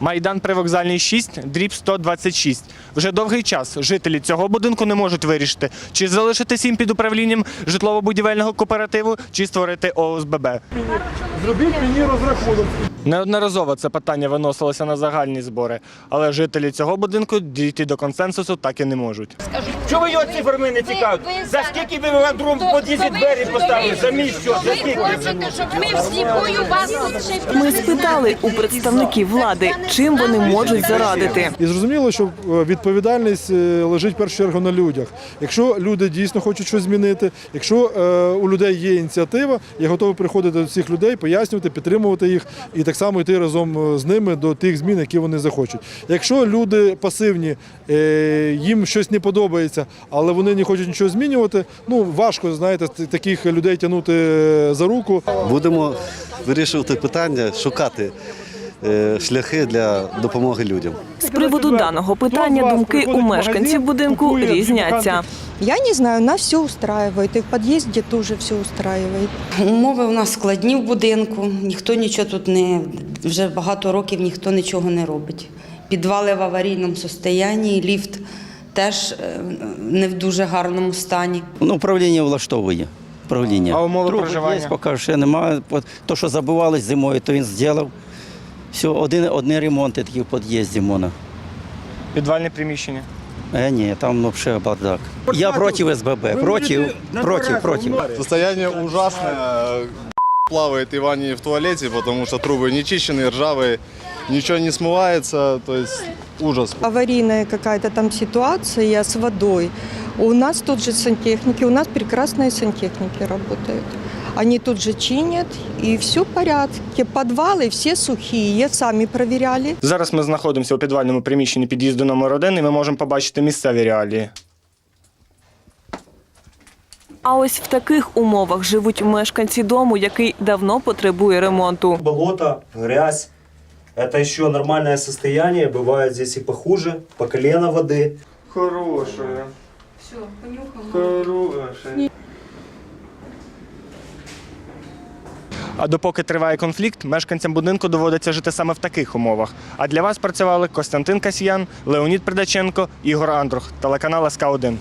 Майдан Привокзальний 6, дріб 126. Вже довгий час жителі цього будинку не можуть вирішити, чи залишитись їм під управлінням житлово-будівельного кооперативу, чи створити ОСББ. Зробіть мені розрахунок. Неодноразово це питання виносилося на загальні збори, але жителі цього будинку дійти до консенсусу так і не можуть. Чого ви його цифрами не цікавите? За скільки ви в другому під'їзді двері поставили? За місяць, за скільки? Хочете, щоб ми всі бою вас тут ще Ми спитали у представників влади, чим вони можуть зарадити. І зрозуміло, що е, відповідальність е, лежить в першу чергу на людях. Якщо люди дійсно хочуть щось змінити, якщо е, у людей є ініціатива, я готовий приходити до цих людей, пояснювати, підтримувати їх і так само йти разом з ними до тих змін, які вони захочуть. Якщо люди пасивні, їм щось не подобається, але вони не хочуть нічого змінювати, ну важко знаєте таких людей тягнути за руку. Будемо вирішувати питання, шукати шляхи для допомоги людям. З приводу даного питання думки у мешканців будинку різняться. Я не знаю, нас все устраивает. И в подъезде тоже все устраивает. Умови у нас складні в будинку. Ніхто нічого тут не вже багато років ніхто нічого не робить. Підвали в аварійному стані, ліфт теж е, не в дуже гарному стані. Ну, управління влаштовує. Управління. А умови Труби проживання? Є, поки ще немає. То, що забивались зимою, то він зробив. Все, один, одні ремонти такі в під'їзді можна. Підвальне приміщення. Е, ні, там взагалі бардак. Я проти СББ. Проти, проти, проти. Состояние ужасное. Плавает Иван не в туалете, потому что трубы не чищены, ржавые, ничего не смывается, то есть ужас. Аварийная какая-то там ситуация с водой. У нас тут же сантехники, у нас прекрасные сантехники работают. Они тут же чинят, и все в порядке. Подвалы все сухие, сами проверяли. Зараз ми знаходимося у підвальному приміщенні під'їзду номер 1 і ми можемо побачити місцеві реалії. А ось в таких умовах живуть мешканці дому, який давно потребує ремонту. болото, грязь. Это еще нормальное состояние. Бывает здесь и похуже, по колено воды. Хороше. Все, Хороше. А допоки триває конфлікт, мешканцям будинку доводиться жити саме в таких умовах. А для вас працювали Костянтин Касьян, Леонід Придаченко, Ігор Андрух, телеканал СК 1